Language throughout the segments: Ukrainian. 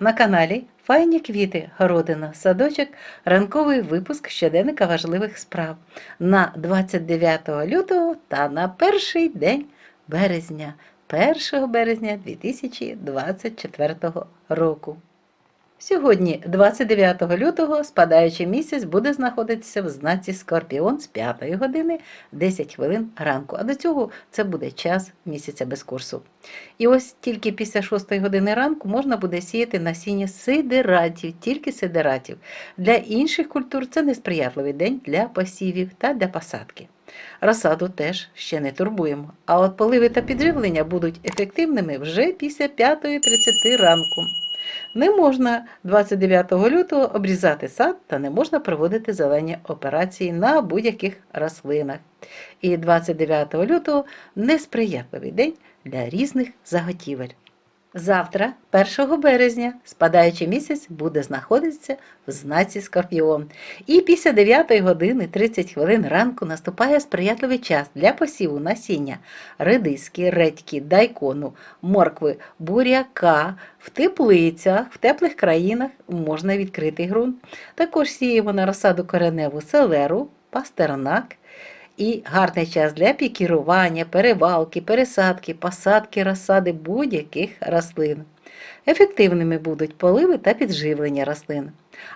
На каналі Файні квіти, городина, садочок, ранковий випуск щоденника важливих справ. На 29 лютого та на перший день березня, 1 березня 2024 року. Сьогодні, 29 лютого, спадаючий місяць буде знаходитися в знаці Скорпіон з 5 години 10 хвилин ранку. А до цього це буде час місяця без курсу. І ось тільки після 6 години ранку можна буде сіяти насіння сидератів, тільки сидератів. Для інших культур це несприятливий день для посівів та для посадки. Розсаду теж ще не турбуємо. А от поливи та підживлення будуть ефективними вже після 5.30 ранку. Не можна 29 лютого обрізати сад та не можна проводити зелені операції на будь-яких рослинах. І 29 лютого несприятливий день для різних заготівель. Завтра, 1 березня, спадаючий місяць буде знаходитися в знаці Скорпіон. І після 9 години 30 хвилин ранку наступає сприятливий час для посіву насіння редиски, редьки, дайкону, моркви, буряка. В теплицях, в теплих країнах можна відкритий ґрунт. Також сіємо на розсаду кореневу селеру, пастернак. І гарний час для пікірування, перевалки, пересадки, посадки розсади будь-яких рослин. Ефективними будуть поливи та підживлення рослин.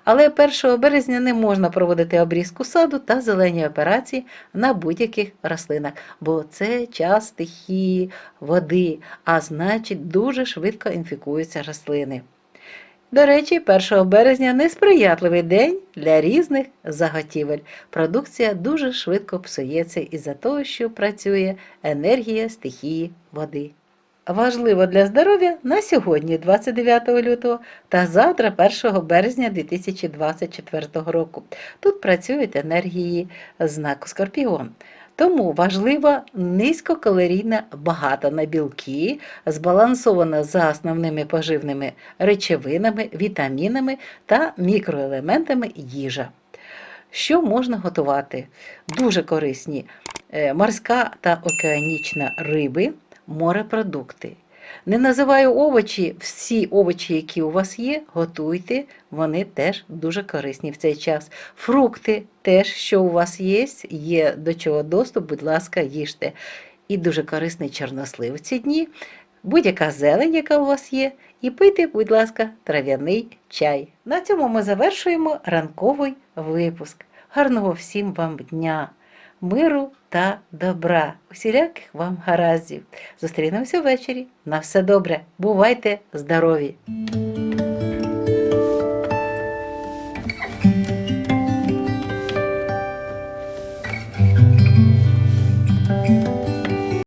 Але 1 березня не можна проводити обрізку саду та зелені операції на будь-яких рослинах, бо це час стихії, води, а значить дуже швидко інфікуються рослини. До речі, 1 березня несприятливий день для різних заготівель. Продукція дуже швидко псується із-за того, що працює енергія стихії води. Важливо для здоров'я на сьогодні, 29 лютого, та завтра, 1 березня 2024 року. Тут працюють енергії знаку Скорпіон. Тому важлива низькокалорійна, багата на білки, збалансована за основними поживними речовинами, вітамінами та мікроелементами їжа. Що можна готувати? Дуже корисні е, морська та океанічна риби, морепродукти. Не називаю овочі, всі овочі, які у вас є, готуйте, вони теж дуже корисні в цей час. Фрукти теж, що у вас є, є до чого доступ, будь ласка, їжте. І дуже корисний чорнослив в ці дні, будь-яка зелень, яка у вас є, і пийте, будь ласка, трав'яний чай. На цьому ми завершуємо ранковий випуск. Гарного всім вам дня! Миру та добра, усіляких вам гараздів. Зустрінемося ввечері. На все добре. Бувайте здорові!